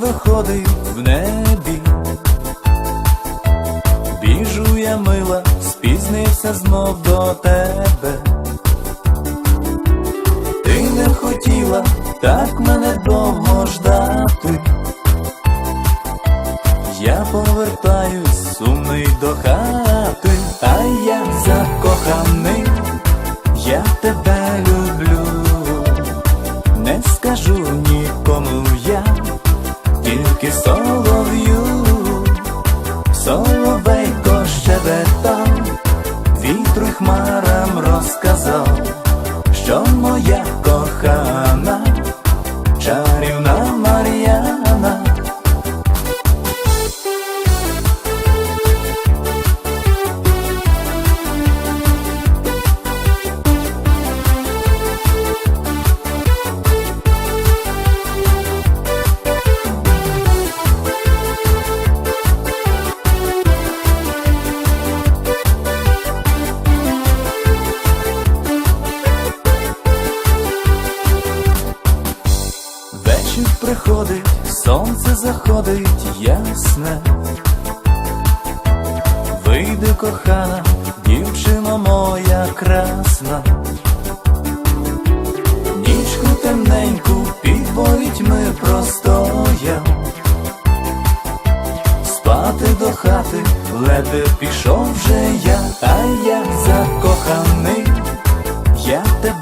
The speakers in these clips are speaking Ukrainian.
виходить в небі. Біжу я мила, спізнився знов до тебе. Ти не хотіла так мене довго ждати. Я повертаюсь сумний до хати, а я закоханий, я тебе люблю, скажу нікому я, тільки солов'ю, соловейко щебетав, вітру й хмарам розказав, що моя кохана, чарівна заходить ясне. Вийди, кохана, дівчина моя красна. Нічку темненьку під ворітьми простояв. Спати до хати, ледве пішов вже я, а я закоханий, я тебе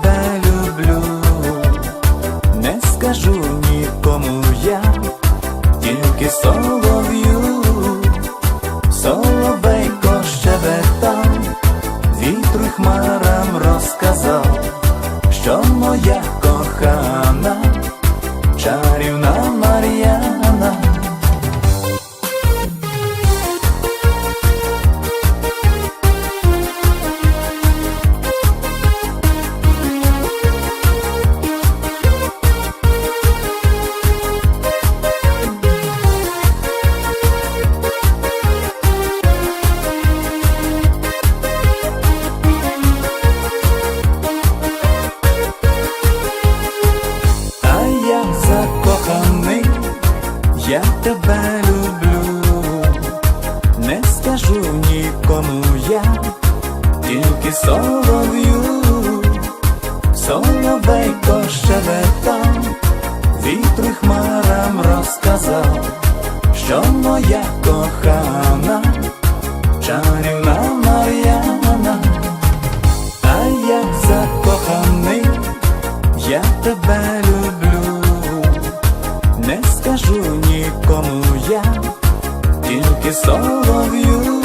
соловейко я тебе люблю, не скажу нікому я, тільки солов'ю, соловейко щебетав, вітру й хмарам розказав, що моя кохана, чарівна Мар'яна, а я закоханий. Я тебе тільки солов'ю,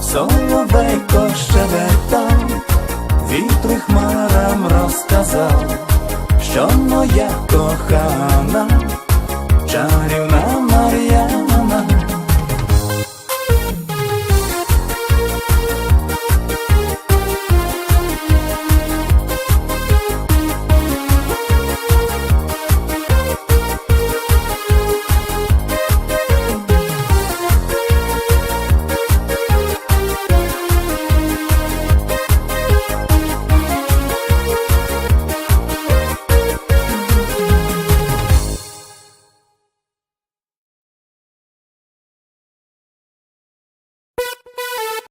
соловейко щебетав, вітри хмарам розказав, що моя кохана, чарівна